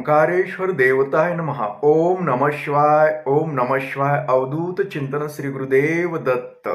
ओंकारेश्वर देवताय नमः. ओम नम शिवाय ओम नम शिवाय अवधूत चिंतन श्री गुरुदेव दत्त.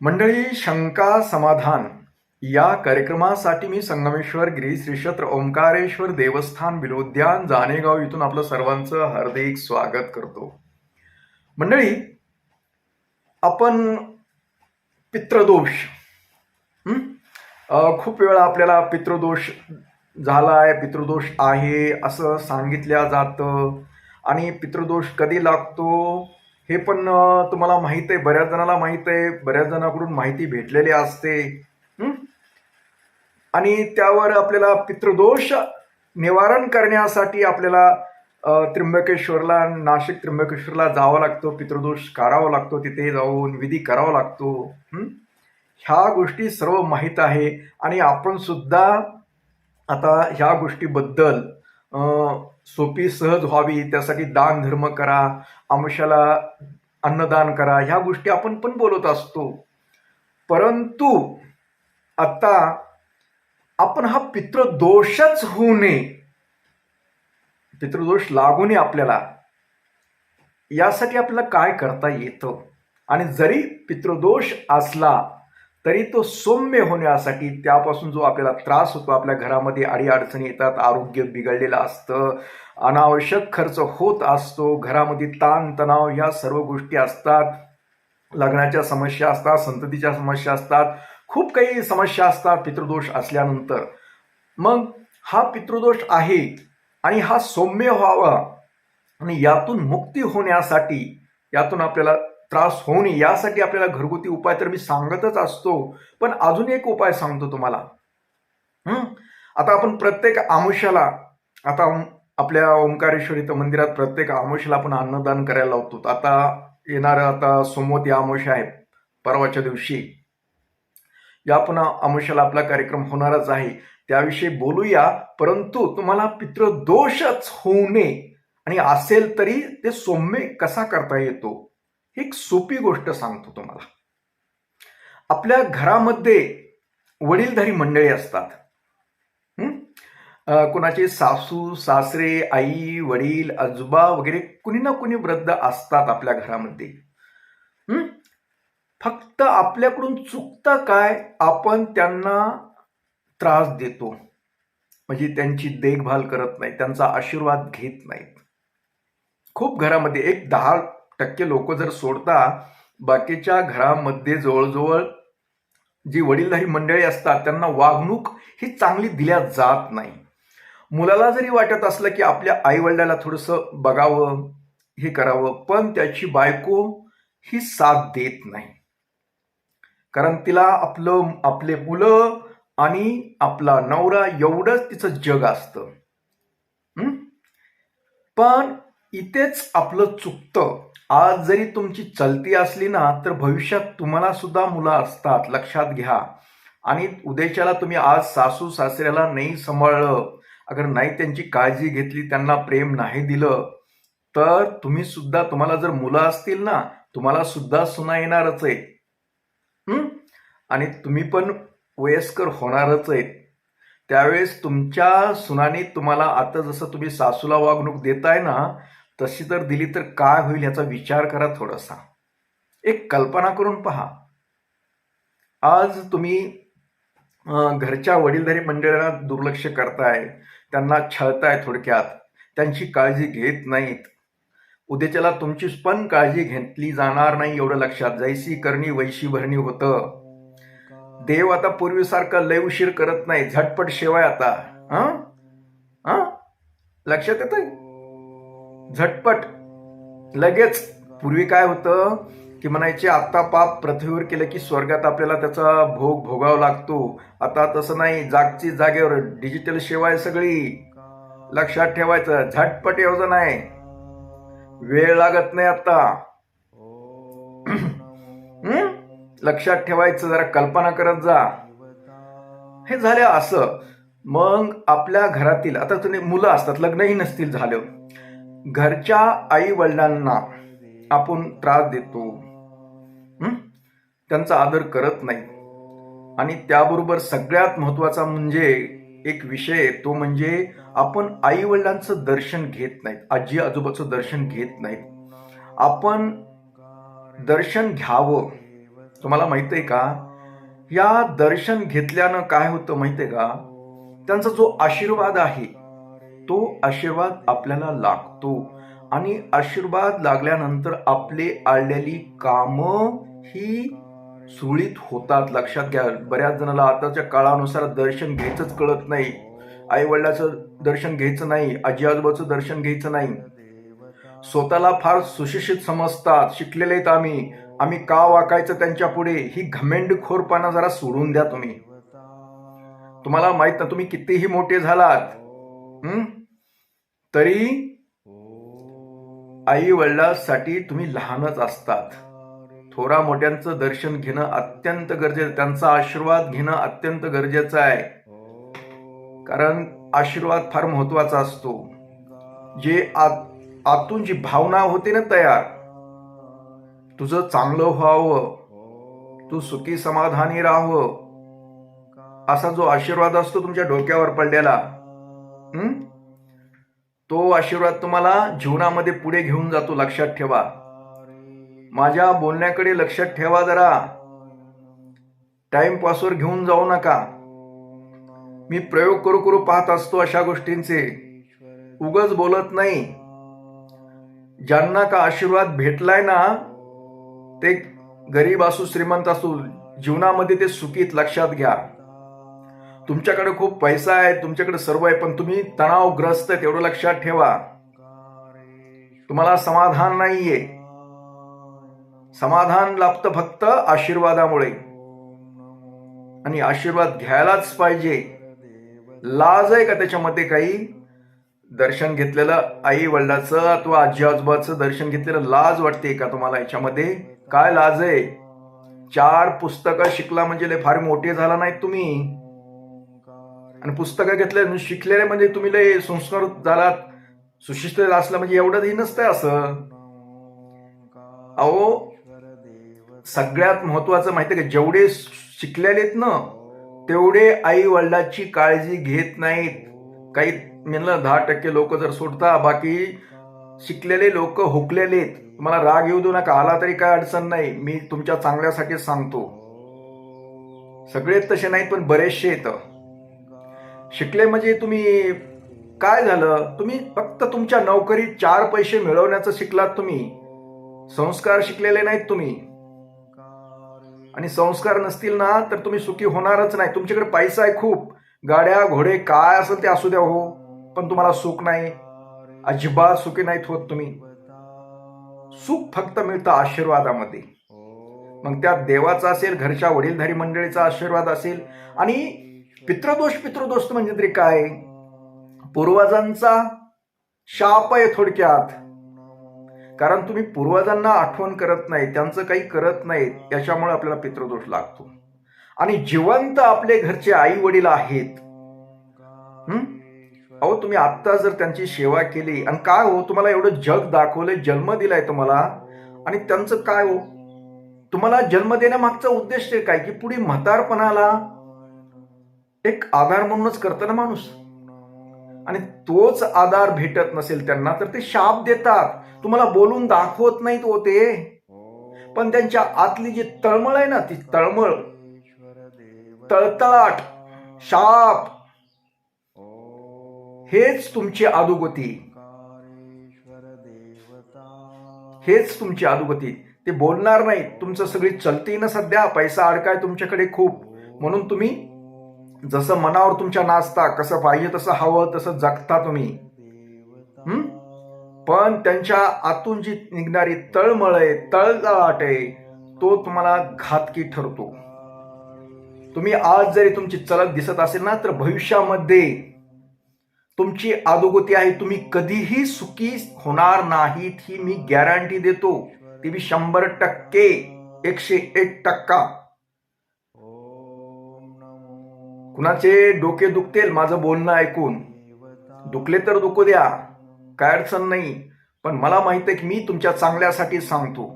मंडळी शंका समाधान. या कार्यक्रमासाठी मी संगमेश्वर गिरी श्री क्षेत्र ओंकारेश्वर देवस्थान विलोद्यान जानेगाव इथून आपलं सर्वांचं हार्दिक स्वागत करतो. मंडळी आपण पित्रदोष. खूप वेळा आपल्याला पितृदोष झालाय पितृदोष आहे असं सांगितल्या जातं. आणि पितृदोष कधी लागतो हे पण तुम्हाला माहीत आहे बऱ्याच जणाला माहीत आहे बऱ्याच जणांकडून माहिती भेटलेली असते. आणि त्यावर आपल्याला पितृदोष निवारण करण्यासाठी आपल्याला त्र्यंबकेश्वरला नाशिक त्र्यंबकेश्वरला जावं लागतं पितृदोष काढावा लागतो तिथे जाऊन विधी करावा लागतो. ह्या गोष्टी सर्व माहीत आहे. आणि आपण सुद्धा आता ह्या गोष्टीबद्दल सोपी सहज व्हावी त्यासाठी दान धर्म करा आमुष्याला अन्नदान करा ह्या गोष्टी आपण पण बोलत असतो. परंतु आता आपण हा पितृदोषच होऊ नये. पितृदोष लागू नये आपल्याला. यासाठी आपल्याला काय करता येतं? आणि जरी पितृदोष असला तरी तो सौम्य होण्यासाठी त्यापासून जो आपल्याला त्रास होतो आपल्या घरामध्ये अडीअडचणी येतात आरोग्य बिघडलेलं असतं अनावश्यक खर्च होत असतो घरामध्ये ताणतणाव ह्या सर्व गोष्टी असतात लग्नाच्या समस्या असतात संततीच्या समस्या असतात खूप काही समस्या असतात पितृदोष असल्यानंतर. मग हा पितृदोष आहे आणि हा सौम्य व्हावा आणि यातून मुक्ती होण्यासाठी यातून आपल्याला त्रास होऊ नये यासाठी आपल्याला घरगुती उपाय तर मी सांगतच असतो. पण अजून एक उपाय सांगतो तुम्हाला. आता आपण प्रत्येक आमुष्याला आता आपल्या ओंकारेश्वरी मंदिरात प्रत्येक आमुष्याला आपण अन्नदान करायला लावतो. आता येणारं आता सोमवती आमुष्य आहे परवाच्या दिवशी. या पुन्हा आमुष्याला आपला कार्यक्रम होणारच आहे. त्याविषयी बोलूया परंतु तुम्हाला पितृदोषच होऊ नये. आणि असेल तरी ते सौम्य कसा करता येतो? एक सोपी गोष्ट सांगतो तुम्हाला. आपल्या घरामध्ये वडीलधारी मंडळी असतात. कुणाचे सासू सासरे आई वडील आजोबा वगैरे कुणी ना कुणी वृद्ध असतात आपल्या घरामध्ये. फक्त आपल्याकडून चुकता काय? आपण त्यांना त्रास देतो. म्हणजे त्यांची देखभाल करत नाही त्यांचा आशीर्वाद घेत नाहीत. खूप घरामध्ये एक दहा टक्के लोक जर सोडता बाकीच्या घरामध्ये जवळजवळ जी वडीलधारी मंडळी असतात त्यांना वागणूक ही चांगली दिल्या जात नाही. मुलाला जरी वाटत असलं की आपल्या आईवडिलाला थोडंसं बघावं हे करावं पण त्याची बायको ही साथ देत नाही. कारण तिला आपलं आपले मुलं आणि आपला नवरा एवढंच तिचं जग असतं. पण इथेच आपलं चुकतं. आज जरी तुमची चलती असली ना तर भविष्यात तुम्हाला सुद्धा मुलं असतात. लक्षात घ्या. आणि उद्याच्याला तुम्ही आज सासू सासऱ्याला नाही सांभाळलं अगर नाही त्यांची काळजी घेतली त्यांना प्रेम नाही दिलं तर तुम्ही सुद्धा तुम्हाला जर मुलं असतील ना तुम्हाला सुद्धा सुना येणारच आहे आणि तुम्ही पण वयस्कर होणारच आहेत. त्यावेळेस तुमच्या सुनाने तुम्हाला आता जसं तुम्ही सासूला वागणूक देताय ना तशी जर दिली तर काय होईल याचा विचार करा थोडासा. एक कल्पना करून पहा. आज तुम्ही घरच्या वडीलधारी मंडळाला दुर्लक्ष करताय त्यांना छळताय थोडक्यात त्यांची काळजी घेत नाहीत. उद्याच्याला तुमची पण काळजी घेतली जाणार नाही एवढं लक्षात. जैसी करणी वैशी भरणी होतं. देव आता पूर्वीसारखा लय उशीर करत नाही. झटपट शेवाय आता. हा? हा? लक्षात येतंय? झटपट. लगेच पूर्वी काय होतं की म्हणायचे आत्ता पाप पृथ्वीवर केलं की स्वर्गात आपल्याला त्याचा भोग भोगावा लागतो. आता तसं नाही. जागची जागेवर डिजिटल सेवा आहे सगळी. लक्षात ठेवायचं. झटपट योजना आहे. वेळ लागत नाही आता. लक्षात ठेवायचं. जरा कल्पना करत जा. हे झालं असं. मग आपल्या घरातील आता तुम्ही मुलं असतात लग्नही नसतील झालं. घरच्या आई वडिलांना आपण त्रास देतो. त्यांचा आदर करत नाही. आणि त्याबरोबर सगळ्यात महत्त्वाचा म्हणजे एक विषय तो म्हणजे आपण आई वडिलांचं दर्शन घेत नाहीत आजी आजोबाचं दर्शन घेत नाहीत. आपण दर्शन घ्यावं. तुम्हाला माहीत आहे का? या दर्शन घेतल्यानं काय होतं माहिती आहे का? त्यांचा जो आशीर्वाद आहे तो आशीर्वाद आपल्याला लागतो. आणि आशीर्वाद लागल्यानंतर आपले आळलेली कामं ही सुळीत होतात. लक्षात घ्या बऱ्याच जणाला आताच्या काळानुसार दर्शन घ्यायचंच कळत नाही. आई वडिलाचं दर्शन घ्यायचं नाही आजी आजोबाचं दर्शन घ्यायचं नाही. स्वतःला फार सुशिक्षित समजतात शिकलेले आहेत आम्ही. आम्ही का वाकायचं त्यांच्या पुढे? ही घमेंडखोरपणा जरा सोडून द्या तुम्ही. तुम्हाला माहीत ना तुम्ही कितीही मोठे झालात. तरी आई वडिलांसाठी तुम्ही लहानच असतात. थोरा मोठ्यांचं दर्शन घेणं अत्यंत गरजेचं त्यांचा आशीर्वाद घेणं अत्यंत गरजेचं आहे. कारण आशीर्वाद फार महत्त्वाचा असतो. जे आत आतून जी भावना होते ना तयार तुझं चांगलं व्हावं तू सुखी समाधानी राहावं असा जो आशीर्वाद असतो तुमच्या डोक्यावर पडलेला? तो आशीर्वाद तुम्हाला जीवनामध्ये पुढे घेऊन जातो लक्षात ठेवा. माझ्या बोलण्याकडे लक्षात ठेवा जरा. टाइमपासवर घेऊन जाऊ नका. मी प्रयोग करू करू पाहत असतो अशा गोष्टींचे. उगच बोलत नाही. ज्यांना का आशीर्वाद भेटलाय ना ते गरीब असू श्रीमंत असू जीवनामध्ये ते सुखीत लक्षात घ्या. तुमच्याकडे खूप पैसा आहे तुमच्याकडे सर्व आहे पण तुम्ही तणावग्रस्त आहेत एवढं लक्षात ठेवा. तुम्हाला समाधान नाहीये. समाधान लाभतं फक्त आशीर्वादामुळे. आणि आशीर्वाद घ्यायलाच पाहिजे. लाज आहे का त्याच्यामध्ये काही? दर्शन घेतलेलं आई वडिलाचं अथवा आजी आजोबाचं दर्शन घेतलेलं लाज वाटते का तुम्हाला याच्यामध्ये? काय लाज आहे? चार पुस्तकं शिकला म्हणजे लय फार मोठे झाला नाहीत तुम्ही. आणि पुस्तकं घेतले शिकलेले म्हणजे तुम्ही लय संस्कार झालात. सुशिष्ट असलं म्हणजे एवढंही नसतंय असं. अहो सगळ्यात महत्वाचं आहे का? जेवढे शिकलेले आहेत ना तेवढे आई वडिलाची काळजी घेत नाहीत. काही म्हणलं दहा टक्के लोक जर सोडता बाकी शिकलेले लोक हुकलेले आहेत. तुम्हाला राग येऊ देऊ नका आला तरी काय अडचण नाही. मी तुमच्या चांगल्यासाठी सांगतो. सगळेच तसे नाहीत पण बरेचसे येतं शिकले म्हणजे तुम्ही काय झालं? तुम्ही फक्त तुमच्या नोकरीत चार पैसे मिळवण्याचं शिकलात तुम्ही. संस्कार शिकलेले नाहीत तुम्ही. आणि संस्कार नसतील ना तर तुम्ही सुखी होणारच नाही. तुमच्याकडे पैसा आहे खूप. गाड्या घोडे काय असेल ते असू द्या हो पण तुम्हाला सुख नाही. अजिबात सुखी नाहीत होत तुम्ही. सुख फक्त मिळतं आशीर्वादामध्ये. मग त्यात देवाचा असेल घरच्या वडीलधारी मंडळीचा आशीर्वाद असेल. आणि पितृदोष पितृदोष म्हणजे तरी काय? पूर्वजांचा शाप आहे थोडक्यात. कारण तुम्ही पूर्वजांना आठवण करत नाही त्यांचं काही करत नाही याच्यामुळे आपल्याला पितृदोष लागतो. आणि जिवंत आपले घरचे आई वडील आहेत अहो तुम्ही आत्ता जर त्यांची सेवा केली आणि काय हो तुम्हाला एवढं जग दाखवले जन्म दिलाय तुम्हाला आणि त्यांचं काय हो? तुम्हाला जन्म देण्यामागचा उद्देश काय? की पुढे म्हातारपणाला एक आधार म्हणूनच करतं ना माणूस. आणि तोच आधार भेटत नसेल त्यांना तर ते शाप देतात. तुम्हाला बोलून दाखवत नाहीत होते पण त्यांच्या आतली जी तळमळ आहे ना ती तळमळ. तळतळाट शाप. हेच तुमची अधोगती. हेच तुमची अधोगती. ते बोलणार नाही तुमचं सगळी चलती ना सध्या. पैसा अडकाय तुमच्याकडे खूप. म्हणून तुम्ही जसं मनावर तुमच्या नाचता कसं पाहिजे तसं हवं तसं जगता तुम्ही. पण त्यांच्या आतून जी निघणारी तळमळ आहे तळतळाट आहे तो तुम्हाला घातकी ठरतो. तुम्ही आज जरी तुमची चलत दिसत असेल ना तर भविष्यामध्ये तुमची अधोगती आहे तुम्ही कधीही सुखी होणार नाहीत ही मी गॅरंटी देतो. ती मी शंभर टक्के एकशे एक टक्का. कुणाचे डोके दुखतील माझं बोलणं ऐकून? दुखले तर दुखू द्या काय अडचण नाही पण मला माहीत आहे की मी तुमच्या चांगल्यासाठी सांगतो.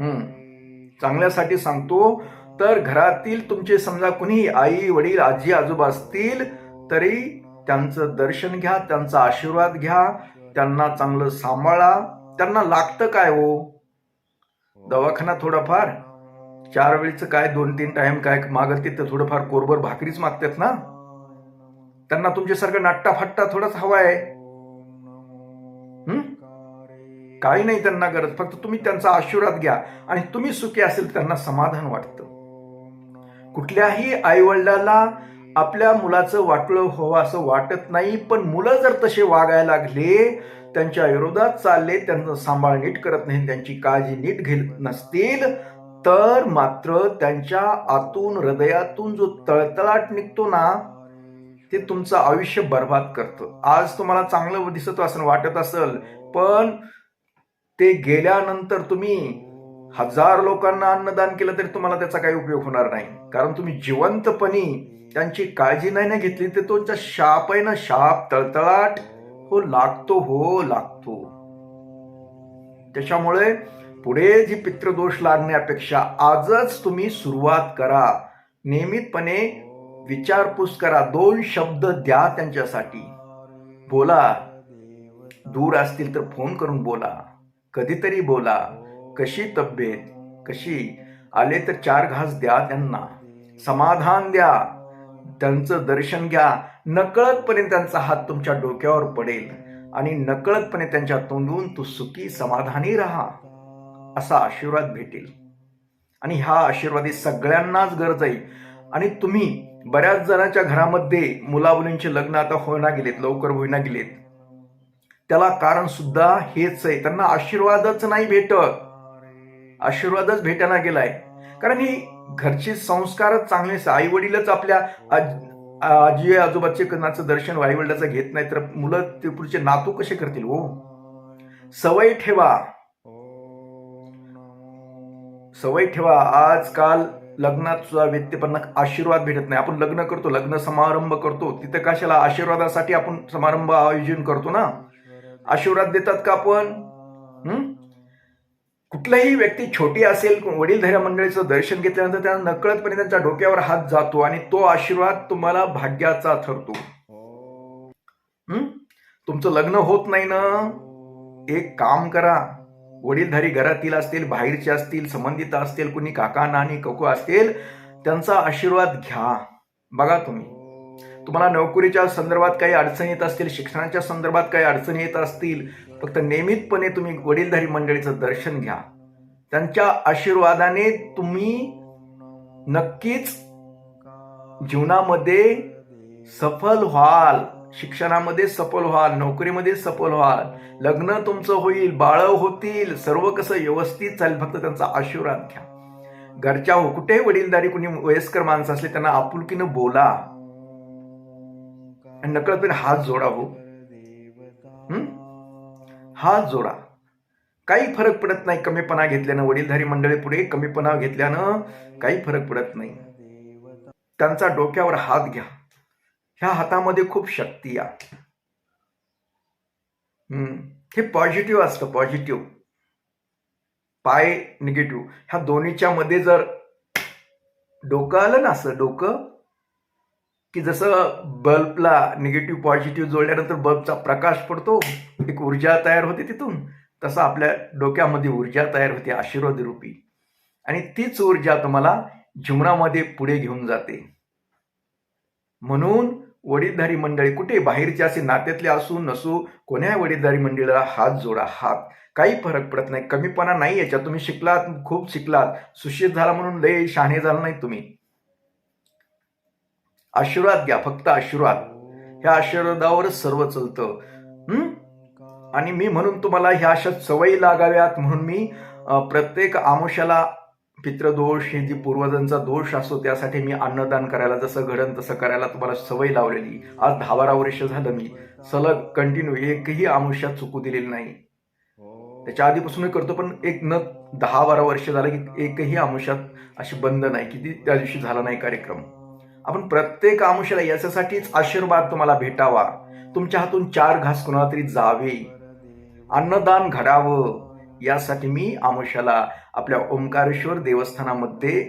हम्म चांगल्यासाठी सांगतो तर घरातील तुमचे समजा कुणी आई वडील आजी आजोबा असतील तरी त्यांचं दर्शन घ्या त्यांचा आशीर्वाद घ्या त्यांना चांगलं सांभाळा. त्यांना लागतं काय हो? दवाखाना थोडाफार? चार वेळीचं काय दोन तीन टाइम काय मागत ते थोडंफार कोरभर भाकरीच मागतात ना? त्यांना तुमच्यासारखं नाट्टा फाट्टा थोडाच हवाय. काही नाही त्यांना गरज फक्त तुम्ही त्यांचा आशीर्वाद घ्या. आणि तुम्ही सुखी असेल त्यांना समाधान वाटतं. कुठल्याही आईवडिलाला आपल्या मुलाचं वाटलं व्हावं असं वाटत नाही पण मुलं जर तसे वागायला लागले त्यांच्या विरोधात चालले त्यांचं सांभाळ नीट करत नाही त्यांची काळजी नीट घेत नसतील तर मात्र त्यांच्या आतून हृदयातून जो तळतळाट निघतो ना ते तुमचं आयुष्य बर्बाद करतं. आज तुम्हाला चांगलं दिसत असेल वाटत असेल पण ते गेल्यानंतर तुम्ही हजार लोकांना अन्नदान केलं तरी तुम्हाला त्याचा काही उपयोग होणार नाही. कारण तुम्ही जिवंतपणी त्यांची काळजी नाही ना घेतली तर तुमचा शाप आहे ना शाप तळतळाट हो लागतो हो लागतो. त्याच्यामुळे पुढे जी पितृदोष लागण्यापेक्षा आजच तुम्ही सुरुवात करा. नियमितपणे विचारपूस करा. दोन शब्द द्या त्यांच्यासाठी. बोला. दूर असतील तर फोन करून बोला. कधीतरी बोला. कशी तब्येत? कशी? आले तर चार घास द्या त्यांना. समाधान द्या. त्यांचं दर्शन घ्या. नकळतपणे त्यांचा हात तुमच्या डोक्यावर पडेल आणि नकळतपणे त्यांच्या तोंडून तू सुखी समाधानी राहा. असा आशीर्वाद भेटेल. आणि ह्या आशीर्वादी सगळ्यांनाच गरज आहे. आणि तुम्ही बऱ्याच जणांच्या घरामध्ये मुलामुलींचे लग्न आता होईना गेलेत लवकर होईना गेलेत. त्याला कारण सुद्धा हेच आहे. त्यांना आशीर्वादच नाही भेटत. आशीर्वादच भेटायला गेलाय. कारण ही घरचे संस्कारच चांगले आई वडीलच आपल्या आजी आजोबाचे कणाचं दर्शन आई वडिलाचं घेत नाही तर मुलं ते पुढचे नातू कसे करतील हो? सवय ठेवा. सवय ठेवा. आजकाल लग्नात सुद्धा व्यक्तीपणा आशीर्वाद भेटत नाही. आपण लग्न करतो लग्न समारंभ करतो. तिथे कशाला? आशीर्वादासाठी आपण समारंभ आयोजन करतो ना? आशीर्वाद देतात का आपण? कुठलाही व्यक्ती छोटी असेल वडीलधाऱ्या मंडळीचं दर्शन घेतल्यानंतर त्यांना नकळतपणे त्यांच्या डोक्यावर हात जातो आणि तो आशीर्वाद तुम्हाला भाग्याचा ठरतो. तुमचं लग्न होत नाही ना? एक काम करा. वडीलधारी घरातील असतील बाहेरचे असतील संबंधित असतील कुणी काका नानी ककू असतील त्यांचा आशीर्वाद घ्या. बघा तुम्ही. तुम्हाला नोकरीच्या संदर्भात काही अडचणी येत असतील शिक्षणाच्या संदर्भात काही अडचणी येत असतील फक्त नियमितपणे तुम्ही वडीलधारी मंडळीचं दर्शन घ्या. त्यांच्या आशीर्वादाने तुम्ही नक्कीच जीवनामध्ये सफल व्हाल. शिक्षणामध्ये सफल व्हाल नोकरीमध्ये सफल व्हाल लग्न तुमचं होईल बाळ होतील सर्व कसं व्यवस्थित चालेल फक्त त्यांचा आशीर्वाद घ्या. घरच्या हो कुठे वडीलधारी कुणी वयस्कर माणसं असले त्यांना आपुलकीनं बोला. आणि नकळतपणे हात जोडा हो? हात जोडा. काही फरक पडत नाही कमीपणा घेतल्यानं वडीलधारी मंडळी पुढे कमीपणा घेतल्यानं काही फरक पडत नाही. त्यांचा डोक्यावर हात घ्या. ह्या हातामध्ये खूप शक्ती आहे. हम्म. हे पॉझिटिव्ह असतं पॉझिटिव्ह पाय निगेटिव्ह ह्या दोन्हीच्या मध्ये जर डोकं आलं ना असं डोकं की जसं बल्बला निगेटिव्ह पॉझिटिव्ह जोडल्यानंतर बल्बचा प्रकाश पडतो एक ऊर्जा तयार होते तिथून तसं आपल्या डोक्यामध्ये ऊर्जा तयार होते आशीर्वाद रूपी. आणि तीच ऊर्जा तुम्हाला जीवनामध्ये पुढे घेऊन जाते. म्हणून वडीलधारी मंडळी कुठे बाहेरचे असे नात्यातले असू नसू कोण्या वडीलधारी मंडळीला हात जोडा हात. काही फरक पडत नाही. कमीपणा नाही याच्यात. तुम्ही शिकलात खूप शिकलात. सुशित झाला म्हणून लय शहाणे झाला नाही तुम्ही. आशीर्वाद घ्या. फक्त आशीर्वाद. ह्या आशीर्वादावरच सर्व चालतं. आणि मी म्हणून तुम्हाला ह्या अशा सवयी लागाव्यात म्हणून मी प्रत्येक आमुष्याला पितृदोष हे जी पूर्वजांचा दोष असतो त्यासाठी मी अन्नदान करायला जसं घडण तसं करायला तुम्हाला सवय लावलेली. आज दहा बारा वर्ष झालं मी. सलग कंटिन्यू एकही आमुष्यात चुकू दिलेली नाही. त्याच्या आधीपासून मी करतो पण एक न दहा बारा वर्ष झालं की एकही आमुष्यात अशी बंद नाही. की त्या दिवशी झाला नाही कार्यक्रम. आपण प्रत्येक आमुष्याला याच्यासाठीच आशीर्वाद तुम्हाला भेटावा. तुमच्या हातून चार घास कोणाला तरी जावे. अन्नदान घडावं. यासाठी मी आमुष्याला आपल्या ओंकारेश्वर देवस्थानामध्ये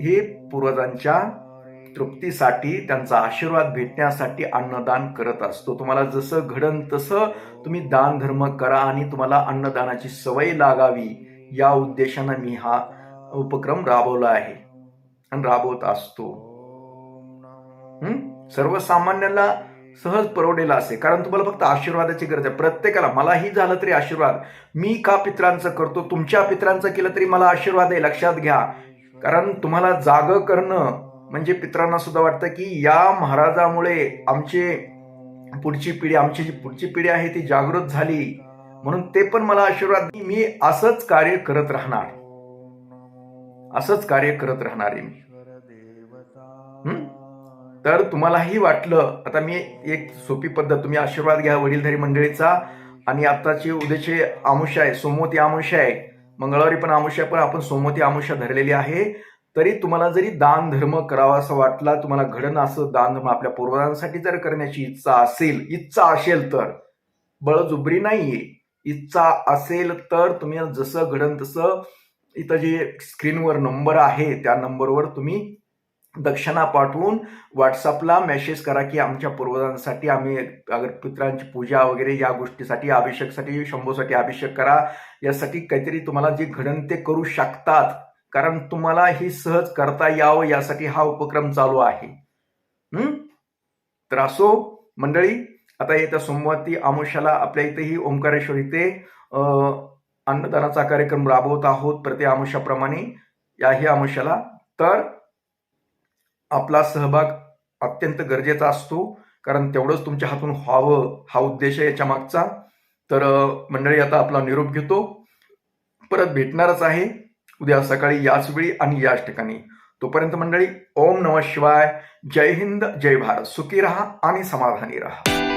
हे पूर्वजांच्या तृप्तीसाठी त्यांचा आशीर्वाद भेटण्यासाठी अन्नदान करत असतो. तुम्हाला जसं घडन तसं तुम्ही दान धर्म करा आणि तुम्हाला अन्नदानाची सवय लागावी या उद्देशानं मी हा उपक्रम राबवला आहे आणि राबवत असतो. सर्वसामान्याला सहज परवडेला असे. कारण तुम्हाला फक्त आशीर्वादाची गरज आहे. प्रत्येकाला मलाही झालं तरी आशीर्वाद. मी का पित्रांचं करतो? तुमच्या पित्रांचं केलं तरी मला आशीर्वाद आहे लक्षात घ्या. कारण तुम्हाला जाग करणं म्हणजे पित्रांना सुद्धा वाटतं की या महाराजामुळे आमचे पुढची पिढी आमची जी पुढची पिढी आहे ती जागृत झाली. म्हणून ते पण मला आशीर्वाद मी असंच कार्य करत राहणार. असंच कार्य करत राहणार आहे मी. तर तुम्हालाही वाटलं आता मी एक सोपी पद्धत तुम्ही आशीर्वाद घ्या वडीलधारी मंडळीचा. आणि आत्ताची उद्याची आमुषा आहे सोमवती आमुषा आहे. मंगळवारी पण आमुषा पण आपण सोमवती आमुषा धरलेली आहे. तरी तुम्हाला जरी दान धर्म करावा असं वाटला तुम्हाला घडण असं दान धर्म आपल्या पूर्वजांसाठी जर करण्याची इच्छा असेल इच्छा असेल तर. बळजुबरी नाहीये. इच्छा असेल तर तुम्ही जसं घडण तसं इथं जे स्क्रीनवर नंबर आहे त्या नंबरवर तुम्ही दक्षिणा पाठवून व्हॉट्सअपला मेसेज करा की आमच्या पूर्वजांसाठी आम्ही अगर पित्रांची पूजा वगैरे या गोष्टीसाठी अभिषेकसाठी शंभूसाठी अभिषेक करा. यासाठी काहीतरी तुम्हाला जे घडण ते करू शकतात. कारण तुम्हाला ही सहज करता यावं यासाठी हा उपक्रम चालू आहे. तर असो मंडळी आता येत्या सोमवारती आमुष्याला आपल्या इथेही ओंकारेश्वर इथे अन्नदानाचा कार्यक्रम राबवत आहोत प्रति आमुष्याप्रमाणे. याही आमुष्याला. तर आपला सहभाग अत्यंत गरजेचा असतो. कारण तेवढंच तुमच्या हातून व्हावं हा उद्देश आहे याच्या मागचा. तर मंडळी आता आपला निरोप घेतो. परत भेटणारच आहे. उद्या सकाळी याच वेळी आणि याच ठिकाणी. तोपर्यंत मंडळी ओम नम शिवाय. जय हिंद जय भारत. सुखी रहा आणि समाधानी रहा.